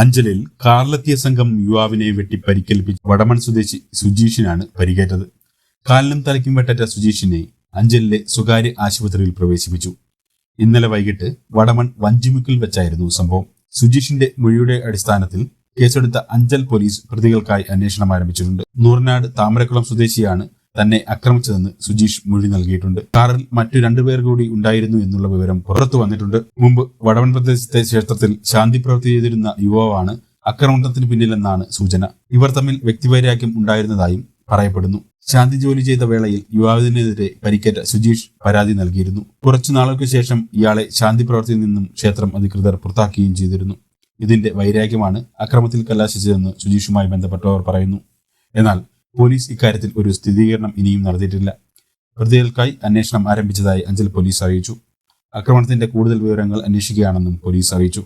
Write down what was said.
അഞ്ചലിൽ കാറിലെത്തിയ സംഘം യുവാവിനെ വെട്ടി വടമൺ സ്വദേശി സുജീഷിനാണ് പരിക്കേറ്റത്. കാലിനും തലയ്ക്കും വെട്ടേറ്റ സുജീഷിനെ അഞ്ചലിലെ സ്വകാര്യ ആശുപത്രിയിൽ പ്രവേശിപ്പിച്ചു. ഇന്നലെ വൈകിട്ട് വടമൺ വഞ്ചിമുക്കിൽ വെച്ചായിരുന്നു സംഭവം. സുജീഷിന്റെ മൊഴിയുടെ അടിസ്ഥാനത്തിൽ കേസെടുത്ത അഞ്ചൽ പോലീസ് പ്രതികൾക്കായി അന്വേഷണം ആരംഭിച്ചിട്ടുണ്ട്. നൂറിനാട് താമരക്കുളം സ്വദേശിയാണ് തന്നെ ആക്രമിച്ചതെന്ന് സുജീഷ് മൊഴി നൽകിയിട്ടുണ്ട്. കാറിൽ മറ്റു രണ്ടുപേർ കൂടി ഉണ്ടായിരുന്നു എന്നുള്ള വിവരം പുറത്തു വന്നിട്ടുണ്ട്. മുമ്പ് വടവൻ പ്രദേശത്തെ ക്ഷേത്രത്തിൽ ശാന്തി പ്രവൃത്തി ചെയ്തിരുന്ന യുവാവാണ് ആക്രമണത്തിന് പിന്നിലെന്നാണ് സൂചന. ഇവർ തമ്മിൽ വ്യക്തിവൈരാഗ്യം ഉണ്ടായിരുന്നതായും പറയപ്പെടുന്നു. ശാന്തി ജോലി ചെയ്ത വേളയിൽ യുവാവിനെതിരെ പരിക്കേറ്റ സുജീഷ് പരാതി നൽകിയിരുന്നു. കുറച്ചു നാളുകൾക്ക് ശേഷം ഇയാളെ ശാന്തി പ്രവർത്തിയിൽ നിന്നും ക്ഷേത്രം അധികൃതർ പുറത്താക്കുകയും ചെയ്തിരുന്നു. ഇതിന്റെ വൈരാഗ്യമാണ് അക്രമത്തിൽ കലാശിച്ചതെന്ന് സുജീഷുമായി ബന്ധപ്പെട്ടവർ പറയുന്നു. എന്നാൽ പോലീസ് ഇക്കാര്യത്തിൽ ഒരു സ്ഥിരീകരണം ഇനിയും നടത്തിയിട്ടില്ല. പ്രതികൾക്കായി അന്വേഷണം ആരംഭിച്ചതായി അഞ്ചൽ പോലീസ് അറിയിച്ചു. ആക്രമണത്തിന്റെ കൂടുതൽ വിവരങ്ങൾ അന്വേഷിക്കുകയാണെന്നും പോലീസ് അറിയിച്ചു.